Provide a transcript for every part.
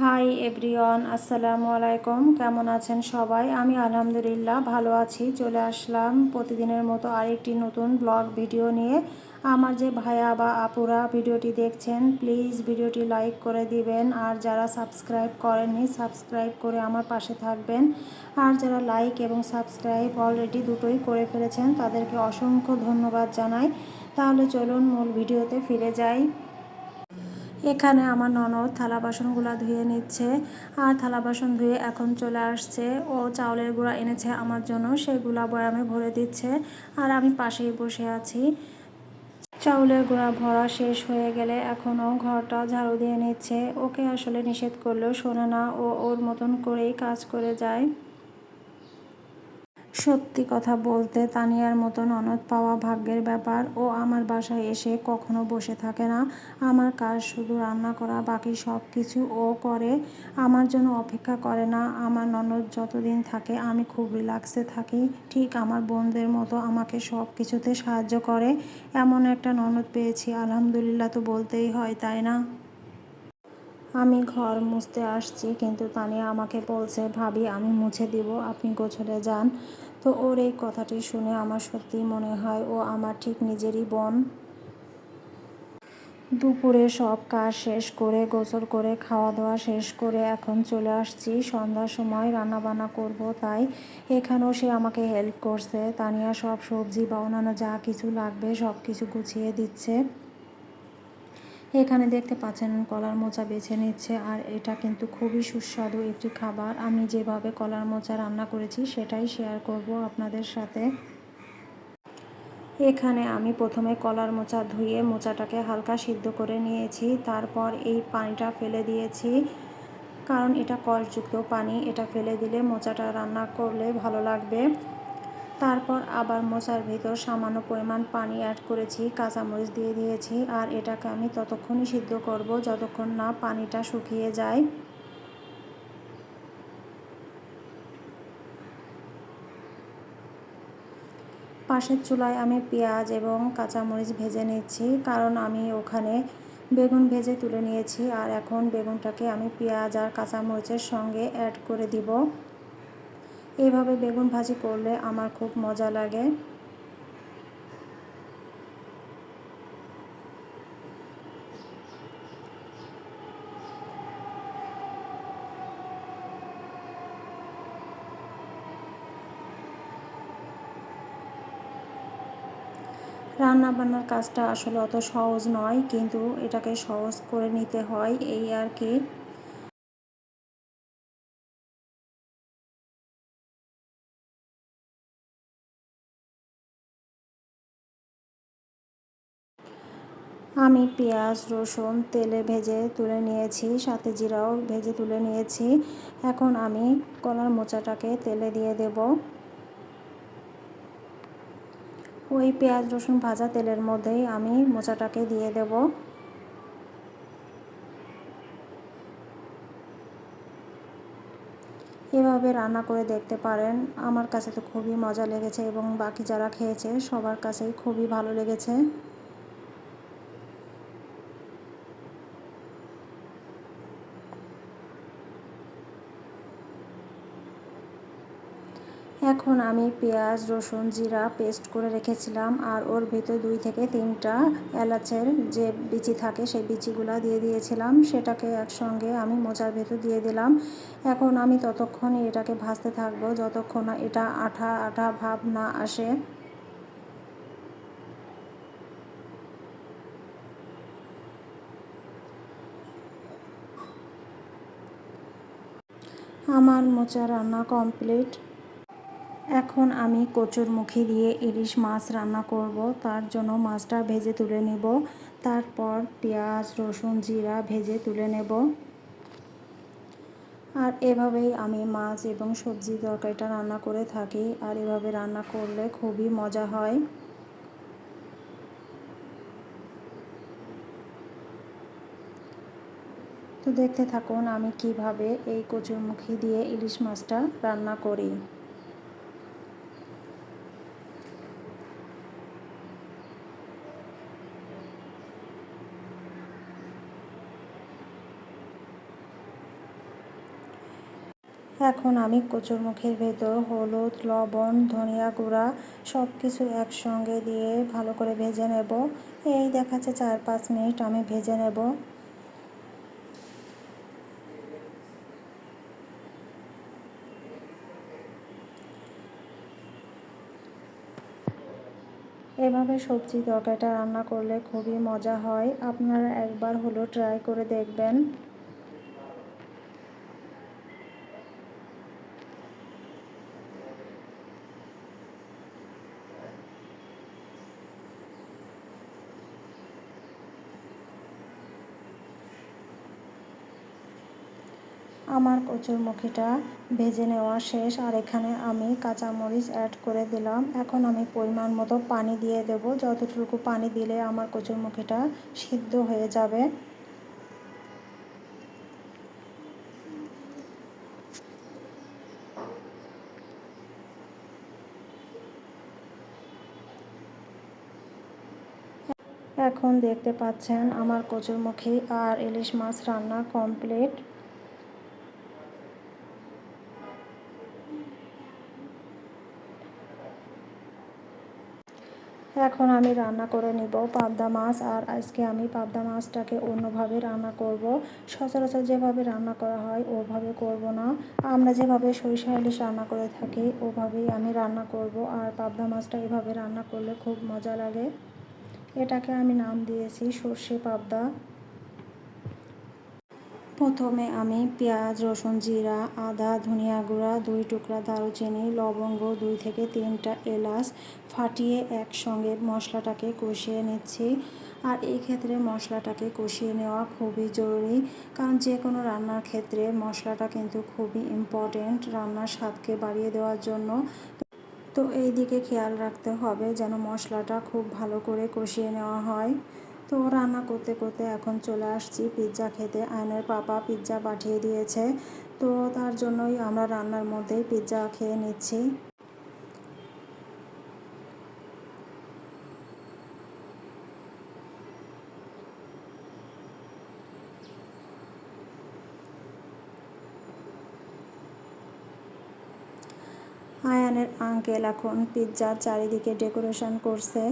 Hi everyone, আসসালামু আলাইকুম। কেমন আছেন সবাই? আমি আলহামদুলিল্লাহ ভালো আছি। চলে আসলাম প্রতিদিনের মতো আরেকটি নতুন ব্লগ ভিডিও নিয়ে। আমার যে ভাইয়া বা আপুরা ভিডিওটি দেখছেন, প্লিজ ভিডিওটি লাইক করে দিবেন। আর যারা সাবস্ক্রাইব করেননি, সাবস্ক্রাইব করে আমার পাশে থাকবেন। আর যারা লাইক এবং সাবস্ক্রাইব অলরেডি দুটোই করে ফেলেছেন, তাদেরকে অসংখ্য ধন্যবাদ জানাই। তাহলে চলুন মূল ভিডিওতে ফিরে যাই। এখানে আমার ননদ থালা বাসনগুলো ধুয়ে নিচ্ছে আর থালা বাসন ধুয়ে এখন চলে আসছে। ও চাউলের গুঁড়া এনেছে আমার জন্য, সেগুলা বয়ামে ভরে দিচ্ছে আর আমি পাশেই বসে আছি। চাউলের গুঁড়া ভরা শেষ হয়ে গেলে এখনও ঘরটা ঝাড়ু দিয়ে নিচ্ছে। ওকে আসলে নিষেধ করলেও শোনে না ও ওর মতন করেই কাজ করে যায়। সত্যি কথা বলতে তানিয়ার মতো ননদ পাওয়া ভাগ্যের ব্যাপার ও আমার বাসায় এসে কখনো বসে থাকে না। আমার কাজ শুধু রান্না করা, বাকি সব কিছু ও করে। আমার জন্য অপেক্ষা করে না। আমার ননদ যতদিন থাকে, আমি খুব রিল্যাক্সে থাকি। ঠিক আমার বোনদের মতো আমাকে সব কিছুতে সাহায্য করে। এমন একটা ননদ পেয়েছি, আলহামদুলিল্লাহ তো বলতেই হয়, তাই না? আমি ঘর মুছতে আসছি, কিন্তু তানিয়া আমাকে বলছে, ভাবি, আমি মুছে দিব। আপনি গোছলে যান। তো ওর এই কথাটি শুনে আমার সত্যি মনে হয় ও আমার ঠিক নিজেরই বোন। দুপুরে সব কাজ শেষ করে, গোসল করে খাওয়া দাওয়া শেষ করে এখন চলে আসছি। সন্ধ্যার সময় রান্না বান্না করব, তাই এখানেও সে আমাকে হেল্প করছে। তানিয়া সব সবজি বা অন্যান্য যা কিছু লাগবে সব কিছু গুছিয়ে দিচ্ছে। এখানে দেখতে পাচ্ছেন কলার মোচা বেছে নিচ্ছে, আর এটা কিন্তু খুবই সুস্বাদু একটি খাবার। আমি যেভাবে কলার মোচা রান্না করেছি সেটাই শেয়ার করব আপনাদের সাথে। এখানে আমি প্রথমে কলার মোচা ধুয়ে মোচাটাকে হালকা সিদ্ধ করে নিয়েছি, তারপর এই পানিটা ফেলে দিয়েছি। কারণ এটা কলযুক্ত পানি, এটা ফেলে দিলে মোচাটা রান্না করলে ভালো লাগবে। তারপর আবার মোচার ভিতর সামান্য পরিমাণ পানি অ্যাড করেছি, কাঁচামরিচ দিয়ে দিয়েছি, আর এটাকে আমি ততক্ষণই সিদ্ধ করব যতক্ষণ না পানিটা শুকিয়ে যায়। পাশের চুলায় আমি পেঁয়াজ এবং কাঁচামরিচ ভেজে নিচ্ছি, কারণ আমি ওখানে বেগুন ভেজে তুলে নিয়েছি, আর এখন বেগুনটাকে আমি পেঁয়াজ আর কাঁচামরিচের সঙ্গে অ্যাড করে দিব। এভাবে বেগুন ভাজি করলে আমার খুব মজা লাগে। রান্না বান্নার কাজটা আসলে অত সহজ নয়, কিন্তু এটাকে সহজ করে নিতে হয়, এই আর কি। আমি পেঁয়াজ, রসুন, তেলে ভেজে তুলে নিয়েছি, সাথে জিরাও ভেজে তুলে নিয়েছি। এখন আমি কলার মোচাটাকে তেলে দিয়ে দেব। ওই পেঁয়াজ, রসুন ভাজা তেলের মধ্যেই আমি মোচাটাকে দিয়ে দেব। এভাবে রান্না করে দেখতে পারেন। আমার কাছে তো খুবই মজা লেগেছে এবং বাকি যারা খেয়েছে, সবার কাছেই খুবই ভালো লেগেছে। এখন আমি পেঁয়াজ, রসুন, জিরা পেস্ট করে রেখেছিলাম আর ওর ভেতর দুই থেকে তিনটা এলাচের যে বিচি থাকে সেই বিচিগুলো দিয়ে দিয়েছিলাম। সেটাকে একসঙ্গে আমি মোচার ভেতর দিয়ে দিলাম। এখন আমি ততক্ষণই এটাকে ভাজতে থাকব যতক্ষণ এটা আঠা আঠা ভাব না আসে। আমার মোচা রান্না কমপ্লিট। এখন আমি কচুর মুখি দিয়ে ইলিশ মাছ রান্না করব, তার জন্য মাছটা ভেজে তুলে নেব। তারপর পেঁয়াজ, রসুন, জিরা ভেজে তুলে নেব। আর এভাবেই আমি মাছ এবং সবজি তরকারিটা রান্না করে থাকি, আর এভাবে রান্না করলে খুবই মজা হয়। তো দেখতে থাকুন আমি কীভাবে এই কচুর কচুরমুখী দিয়ে ইলিশ মাছটা রান্না করি। এখন আমি কচুরমুখের ভেতর হলুদ, লবণ, ধনিয়া গুঁড়া সব কিছু একসঙ্গে দিয়ে ভালো করে ভেজে নেব। এই দেখাচ্ছে চার পাঁচ মিনিট আমি ভেজে নেব। এভাবে সবজি তরকারিটা রান্না করলে খুবই মজা হয়। আপনারা একবার হলো ট্রাই করে দেখবেন। আমার কচুরমুখিটা ভেজে নেওয়া শেষ, আর এখানে আমি কাঁচামরিচ অ্যাড করে দিলাম। এখন আমি পরিমাণ মতো পানি দিয়ে দেব। যতটুকু পানি দিলে আমার কচুরমুখিটা সিদ্ধ হয়ে যাবে। এখন দেখতে পাচ্ছেন আমার কচুরমুখী আর ইলিশ মাছ রান্না কমপ্লিট এখন আমি রান্না করে নিব পাবদা মাছ আর আজকে আমি পাবদা মাছটাকে অন্যভাবে রান্না করব। সচরাচর যেভাবে রান্না করা হয় ওভাবে করব না। আমরা যেভাবে সরিষা ইলিশ রান্না করে থাকি ওভাবেই আমি রান্না করব আর পাবদা মাছটা এভাবে রান্না করলে খুব মজা লাগে। এটাকে আমি নাম দিয়েছি সর্ষে পাবদা। প্রথমে আমি পেঁয়াজ, রসুন, জিরা, আদা, ধনিয়া গুঁড়া, দুই টুকরা দারুচিনি, লবঙ্গ, দুই থেকে তিনটা এলাচ ফাটিয়ে একসঙ্গে মশলাটাকে কষিয়ে নিচ্ছি। আর এই ক্ষেত্রে মশলাটাকে কষিয়ে নেওয়া খুবই জরুরি, কারণ যে কোনো রান্নার ক্ষেত্রে মশলাটা কিন্তু খুবই ইম্পর্টেন্ট রান্নার স্বাদকে বাড়িয়ে দেওয়ার জন্য। তো এই দিকে খেয়াল রাখতে হবে যেন মশলাটা খুব ভালো করে কষিয়ে নেওয়া হয়। তো রান্না করতে করতে এখন চলে আসছি পিৎজা খেতে। আয়নের পাপা পিৎজা পাঠিয়ে দিয়েছে। তো তার জন্যই আমরা রান্নার মধ্যেই পিৎজা খেয়ে নিচ্ছি। আয়ানের আঙ্কেল এখন পিৎজার চারিদিকে ডেকোরেশন করছে।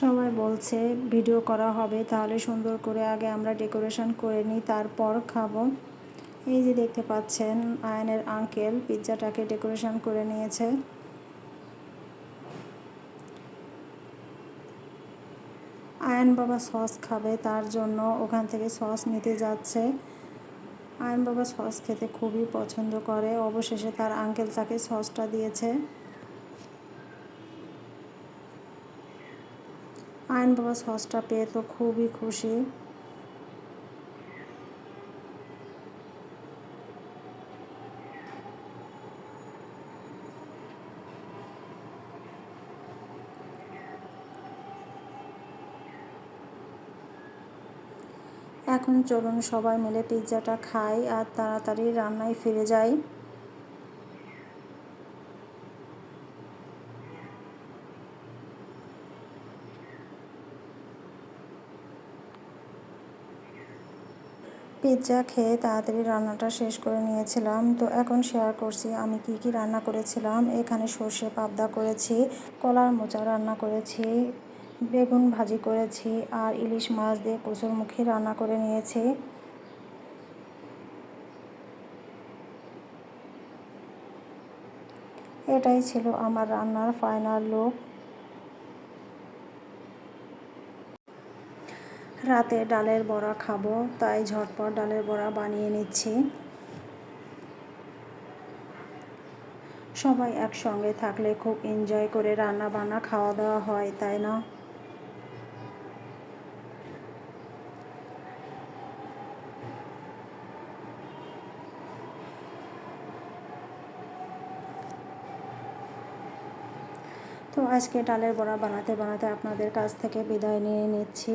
সবাই বলছে ভিডিও করা হবে, তাহলে সুন্দর করে আগে আমরা ডেকোরেশন করে নিই, তারপর খাব। এই যে দেখতে পাচ্ছেন, আয়নের আঙ্কেল পিৎজাটাকে ডেকোরেশন করে নিয়েছে। আয়ন বাবা সস খাবে, তার জন্য ওখান থেকে সস নিতে যাচ্ছে। আয়ন বাবা সস খেতে খুবই পছন্দ করে। অবশেষে তার আঙ্কেল তাকে সসটা দিয়েছে। আয়ন বাবা সসটা পেয়ে তো খুবই খুশি। এখন চলুন সবাই মিলে পিৎজাটা খাই আর তাড়াতাড়ি রান্নায় ফিরে যাই। পিৎজা খেয়ে তাড়াতাড়ি রান্নাটা শেষ করে নিয়েছিলাম। তো এখন শেয়ার করছি আমি কি কি রান্না করেছিলাম। এখানে সর্ষে পাবদা করেছি, কলার মোচা রান্না করেছি, বেগুন ভাজি করেছি আর ইলিশ মাছ দিয়ে কচুরমুখী রান্না করে নিয়েছি। এটাই ছিল আমার রান্নার ফাইনাল লুক রাতে ডালের বড়া খাব, তাই ঝটপট ডালের বড়া বানিয়ে নিচ্ছি। সবাই একসঙ্গে থাকলে খুব এনজয় করে রান্না বান্না খাওয়া দাওয়া হয়, তাই না? তো আজকে ডালের বড়া বানাতে বানাতে আপনাদের কাছ থেকে বিদায় নিয়ে নিচ্ছি।